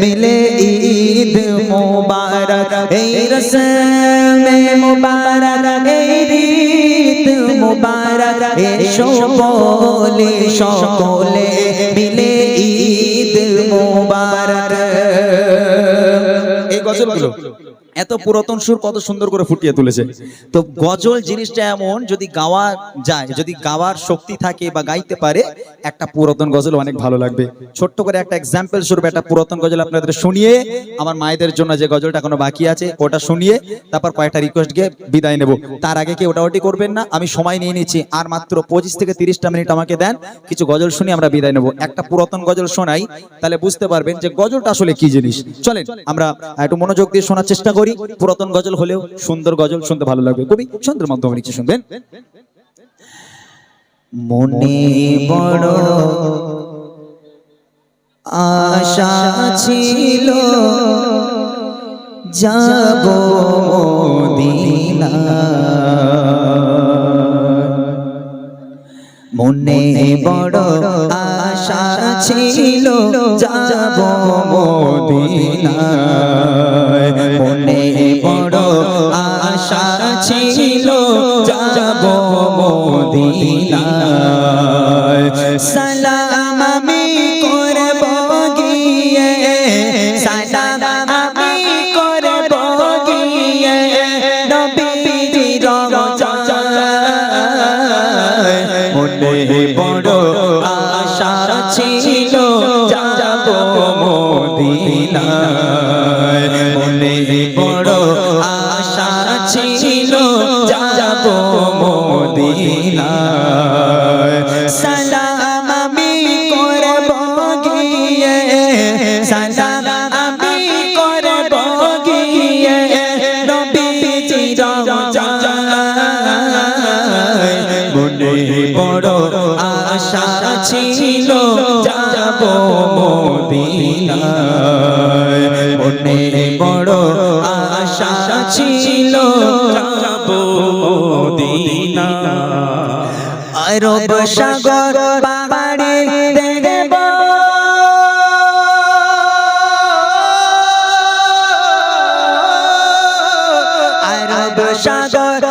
মিলে ঈদ মুবারক এই রসমে মুবারক এই ঈদ মুবারক এসো বলে সকলে মিলে ঈদ মুবারক এই গজলগুলো এত পুরাতন সুর কত সুন্দর করে ফুটিয়ে তুলেছে। তো গজল জিনিসটা এমন, যদি গাওয়া যায়, যদি গাওয়ার শক্তি থাকে বা গাইতে পারে, একটা পুরাতন গজল অনেক ভালো লাগবে। ছোট্ট করে একটা এক্সাম্পল স্বরূপ, একটা পুরাতন গজল আপনাদের শুনিয়ে, আমার মায়েদের জন্য যে গজলটা এখনও বাকি আছে, ওটা শুনিয়ে, তারপর কয়েকটা রিকোয়েস্ট গিয়ে বিদায় নেব। তার আগে কি ওটা ওটি করবেন না? আমি সময় নিয়ে নিচ্ছি, আর মাত্র পঁচিশ থেকে তিরিশটা মিনিট আমাকে দেন, কিছু গজল শুনি, আমরা বিদায় নেব। একটা পুরাতন গজল শোনাই, তাহলে বুঝতে পারবেন যে গজলটা আসলে কি জিনিস। চলেন, আমরা একটু মনোযোগ দিয়ে শোনার চেষ্টা পুরাতন গজল হলেও সুন্দর গজল শুনতে ভালো লাগবে। কবি সুন্দর মাধ্যমে নিচ্ছে শুনবেন? মনে বড় আশা ছিল, যাব মদিনা মনে বড় আশা ছিল, যাব মদিনায় সালাম আমি করব গিয়ে, সালাম আমি করব গিয়ে রওজায় মনে বড় আশা ছিল, যাব মদিনায়। মনে বড় আশা ছিল যাব মদিনায় আরব সাগর পাহাড়ে দেখব। আরব সাগর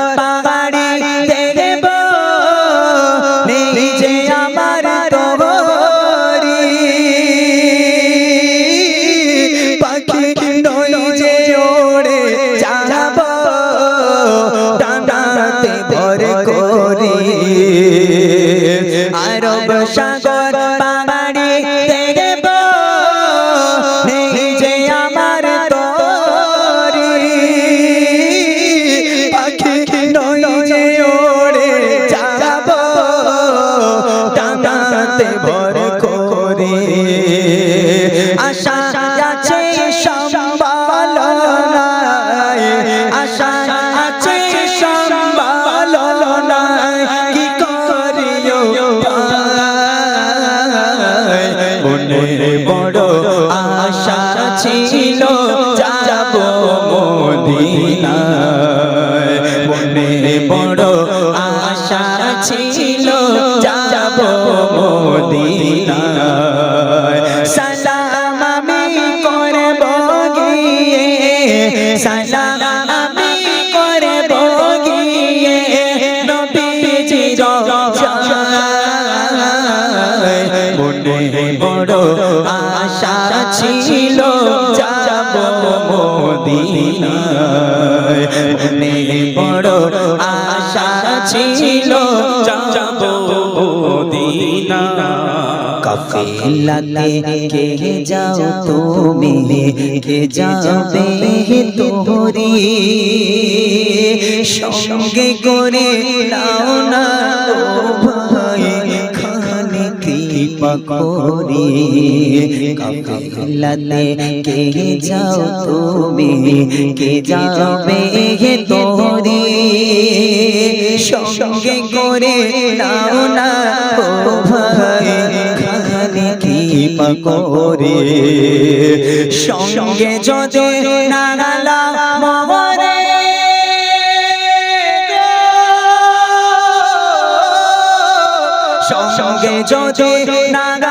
ডানাতে সালাম আমি করব গিয়ে নবীজির মনে বড় আশা ছিল যাব মদিনায়। মনে বড় আশা ছিল যাব মদিনায়। কাফিলাতে কে যাও তুমি? কে যাবে তোরি সঙ্গে করে নাও না ভাই খানে কে যাও তুমি? কে যাবে তোরি সঙ্গে করে নাও না করে। সঙ্গে যদি নাগালা সঙ্গে যদি নাগালা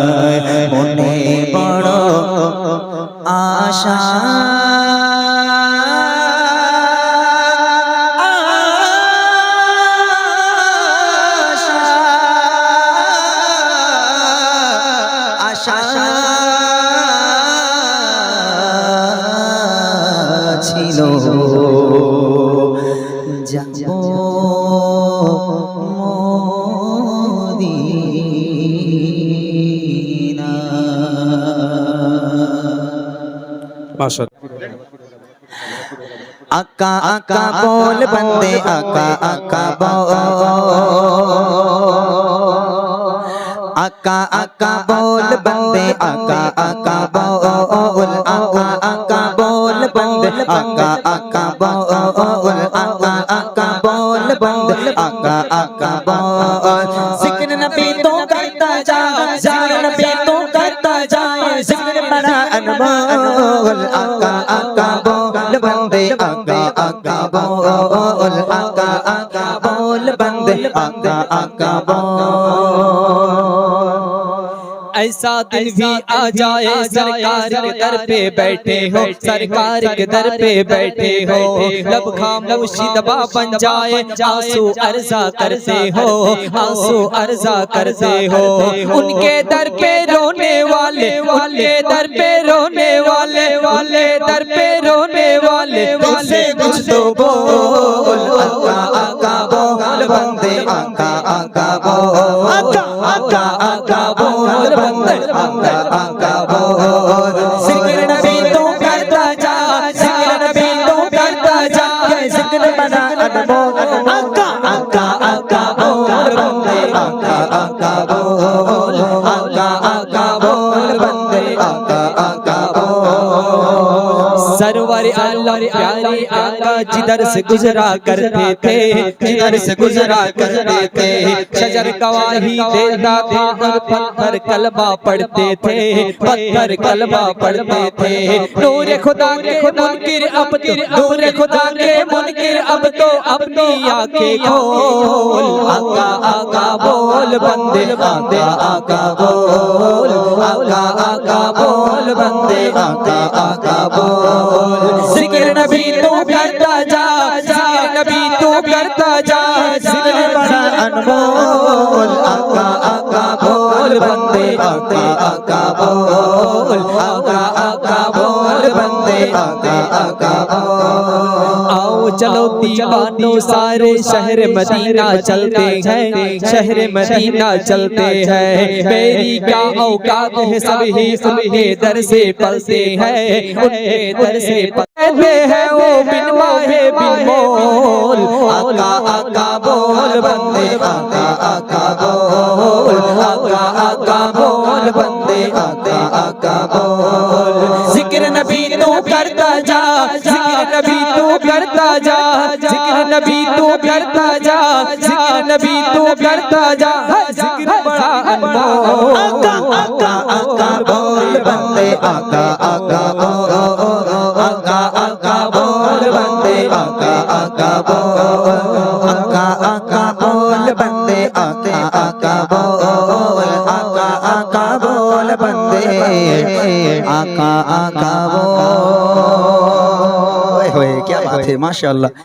মদিনা। আকা আকা বল বন্দে আকা আকা বল। আকা আকা বল বন্দে আকা আকা বল। আকা আকা বল বন্দে আকা আকা বল আকা আকা বল বন্দে আকা काबा जिक्र नबी तो करता जा जिक्र नबी तो करता जा जिक्र बड़ा अनवा ایسا دن بھی آ جائے سرکار کے در پہ بیٹھے ہو سرکار کے در پہ بیٹھے ہو لب خاموشی دبا بن جائے آنسو ارزا کرتے ہو آنسو ارزا کرتے ہو ان کے در پہ رونے والے ان کے در پہ رونے والے والے در پہ رونے والے والے کچھ تو بول آقا آقا بول بندے آقا آقا بول سارے عالم پیارے آقا جدھر سے گزرا کرتے تھے جدر سے گزرا کرتے تھے شجر گواہی دیتا تھا اور پتھر کلبہ پڑھتے تھے پتھر کلبہ پڑھتے تھے نور خدا کے منکر اب تو نور خدا کے منکر اب تو اپنی آنکھیں کھول آقا آقا بول بندے آقا آقا بول آقا آقا بول بندے آقا آقا بول نبی تو کرتا جا نبی تو کرتا جا۔ ذکر بڑا انمول، آقا آقا بول، بندے، آقا آقا بول، آقا آقا بول، بندے، آقا آقا چلو سارے شہر مدینہ چلتے ہیں، شہر مدینہ چلتے ہیں۔ میری کیا اوقات ہے سب ہی ان کے در سے پلتے ہیں، ان کے در سے بے ہے وہ بن ماہے بن بول آقا آقا بول بندے، آقا آقا بول۔ آقا آقا بول بندے، آقا آقا بول۔ ذکر نبی تو کرتا جا، ذکر نبی تو کرتا جا۔ ذکر نبی تو کرتا جا، ذکر نبی تو کرتا جا۔ ذکر بڑا انمول۔ آقا آقا آقا بول بندے، آقا آقا بول۔ आका बोल आका आका बोल बंदे आका आका बोल आका आका बोल बंदे आका आका बोल आका आका बोल बंदे आका आका बोल क्या बात है माशाल्लाह